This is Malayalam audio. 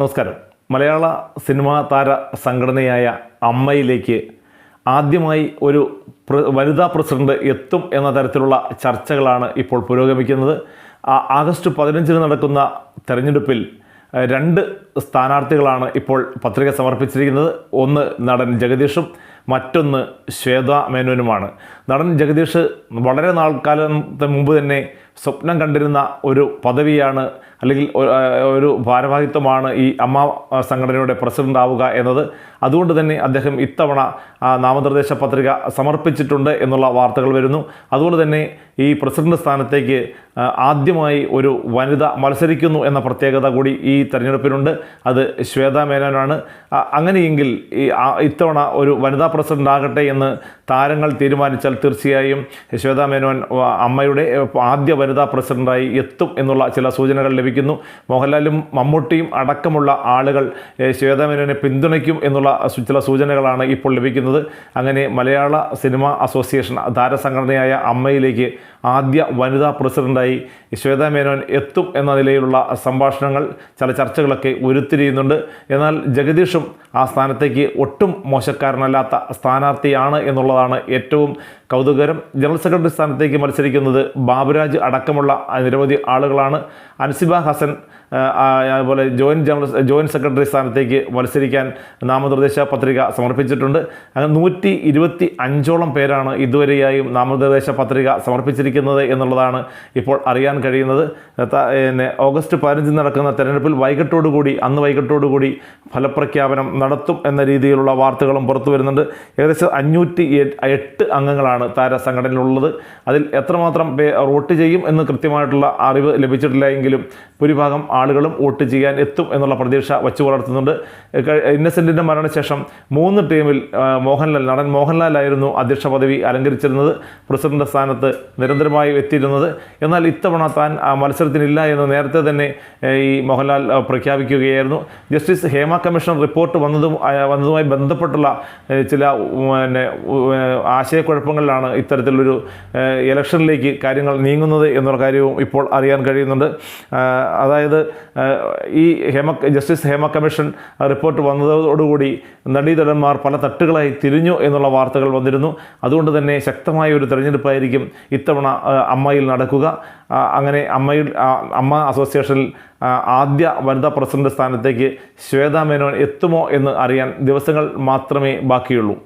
നമസ്കാരം. മലയാള സിനിമാ താര സംഘടനയായ അമ്മയിലേക്ക് ആദ്യമായി ഒരു വനിതാ പ്രസിഡന്റ് എത്തും എന്ന തരത്തിലുള്ള ചർച്ചകളാണ് ഇപ്പോൾ പുരോഗമിക്കുന്നത്. ആഗസ്റ്റ് പതിനഞ്ചിന് നടക്കുന്ന തെരഞ്ഞെടുപ്പിൽ രണ്ട് സ്ഥാനാർത്ഥികളാണ് ഇപ്പോൾ പത്രിക സമർപ്പിച്ചിരിക്കുന്നത്. ഒന്ന് നടൻ ജഗദീഷും മറ്റൊന്ന് ശ്വേത മേനോനുമാണ്. നടൻ ജഗദീഷ് വളരെ നാൾക്കാലത്തെ മുമ്പ് തന്നെ സ്വപ്നം കണ്ടിരുന്ന ഒരു പദവിയാണ് അല്ലെങ്കിൽ ഒരു ഭാരവാഹിത്വമാണ് ഈ അമ്മ സംഘടനയുടെ പ്രസിഡന്റ് ആവുക എന്നത്. അതുകൊണ്ട് തന്നെ അദ്ദേഹം ഇത്തവണ നാമനിർദ്ദേശ പത്രിക സമർപ്പിച്ചിട്ടുണ്ട് എന്നുള്ള വാർത്തകൾ വരുന്നു. അതുകൊണ്ട് തന്നെ ഈ പ്രസിഡന്റ് സ്ഥാനത്തേക്ക് ആദ്യമായി ഒരു വനിത മത്സരിക്കുന്നു എന്ന പ്രത്യേകത കൂടി ഈ തെരഞ്ഞെടുപ്പിനുണ്ട്. അത് ശ്വേത മേനോനാണ്. അങ്ങനെയെങ്കിൽ ഈ ഇത്തവണ ഒരു വനിതാ പ്രസിഡന്റ് ആകട്ടെ എന്ന് താരങ്ങൾ തീരുമാനിച്ചാൽ തീർച്ചയായും ശ്വേത മേനോൻ അമ്മയുടെ ആദ്യ വനിതാ പ്രസിഡന്റായി എത്തും എന്നുള്ള ചില സൂചനകൾ ലഭിക്കുന്നു. മോഹൻലാലും മമ്മൂട്ടിയും അടക്കമുള്ള ആളുകൾ ശ്വേത മേനോനെ പിന്തുണയ്ക്കും എന്നുള്ള ചില സൂചനകളാണ് ഇപ്പോൾ ലഭിക്കുന്നത്. അങ്ങനെ മലയാള സിനിമാ അസോസിയേഷൻ താരസംഘടനയായ അമ്മയിലേക്ക് ആദ്യ വനിതാ പ്രസിഡന്റായി ശ്വേത മേനോൻ എത്തും എന്ന നിലയിലുള്ള സംഭാഷണങ്ങൾ ചില ചർച്ചകളൊക്കെ ഉരുത്തിരിയുന്നുണ്ട്. എന്നാൽ ജഗദീഷും ആ സ്ഥാനത്തേക്ക് ഒട്ടും മോശക്കാരനല്ലാത്ത സ്ഥാനാർത്ഥിയാണ് എന്നുള്ളതാണ് ഏറ്റവും കൗതുകരം ജനറൽ സെക്രട്ടറി സ്ഥാനത്തേക്ക് മത്സരിക്കുന്നത് ബാബുരാജ് അടക്കമുള്ള നിരവധി ആളുകളാണ്. അൻസിബ ഹസൻ അതുപോലെ ജോയിന്റ് ജനറൽ ജോയിന്റ് സെക്രട്ടറി സ്ഥാനത്തേക്ക് മത്സരിക്കാൻ നാമനിർദ്ദേശ പത്രിക സമർപ്പിച്ചിട്ടുണ്ട്. അങ്ങനെ നൂറ്റി ഇരുപത്തി അഞ്ചോളം പേരാണ് ഇതുവരെയായും നാമനിർദ്ദേശ പത്രിക സമർപ്പിച്ചിരിക്കുന്നത് എന്നുള്ളതാണ് ഇപ്പോൾ അറിയാൻ കഴിയുന്നത്. പിന്നെ ഓഗസ്റ്റ് പതിനഞ്ചിന് നടക്കുന്ന തെരഞ്ഞെടുപ്പിൽ വൈകിട്ടോടുകൂടി അന്ന് വൈകിട്ടോടുകൂടി ഫലപ്രഖ്യാപനം നടത്തും എന്ന രീതിയിലുള്ള വാർത്തകളും പുറത്തു വരുന്നുണ്ട് ഏകദേശം അഞ്ഞൂറ്റി എട്ട് അംഗങ്ങളാണ് താര സംഘടനയിലുള്ളത്. അതിൽ എത്രമാത്രം വോട്ട് ചെയ്യും എന്ന് കൃത്യമായിട്ടുള്ള അറിവ് ലഭിച്ചിട്ടില്ല എങ്കിലും ഭൂരിഭാഗം ആളുകളും വോട്ട് ചെയ്യാൻ എത്തും എന്നുള്ള പ്രതീക്ഷ വച്ചു പുലർത്തുന്നുണ്ട്. ഇന്നസെന്റിന്റെ മരണശേഷം മൂന്ന് ടീമിൽ മോഹൻലാൽ നടൻ മോഹൻലാലായിരുന്നു അധ്യക്ഷ പദവി അലങ്കരിച്ചിരുന്നത്. പ്രസിഡന്റ് സ്ഥാനത്ത് നിരന്തരമായി എത്തിയിരുന്നത്. എന്നാൽ ഇത്തവണ താൻ മത്സരത്തിനില്ല എന്ന് നേരത്തെ തന്നെ ഈ മോഹൻലാൽ പ്രഖ്യാപിക്കുകയായിരുന്നു. ജസ്റ്റിസ് ഹേമ കമ്മീഷൻ റിപ്പോർട്ട് വന്നതും വന്നതുമായി ബന്ധപ്പെട്ടുള്ള ചില പിന്നെ ഉം, ആശയക്കുഴപ്പങ്ങളിലാണ് ഇത്തരത്തിലൊരു ഇലക്ഷനിലേക്ക് കാര്യങ്ങൾ നീങ്ങുന്നത് എന്നുള്ള കാര്യവും ഇപ്പോൾ അറിയാൻ കഴിയുന്നുണ്ട്. അതായത് ഈ Hema justice Hema commission report വന്നതോടുകൂടി നടീതടന്മാർ പല തട്ടുകളായി തിരിഞ്ഞു എന്നുള്ള വാർത്തകൾ വന്നിരുന്നു. അതുകൊണ്ട് തന്നെ ശക്തമായ ഒരു തെരഞ്ഞെടുപ്പായിരിക്കും ഇത്തവണ അമ്മയിൽ നടക്കുക. അങ്ങനെ അമ്മയിൽ അമ്മ അസോസിയേഷനിൽ ആദ്യ വനിതാ പ്രസിഡന്റ് സ്ഥാനത്തേക്ക് ശ്വേതാ മേനോൻ എത്തുമോ എന്ന് അറിയാൻ ദിവസങ്ങൾ മാത്രമേ ബാക്കിയുള്ളൂ.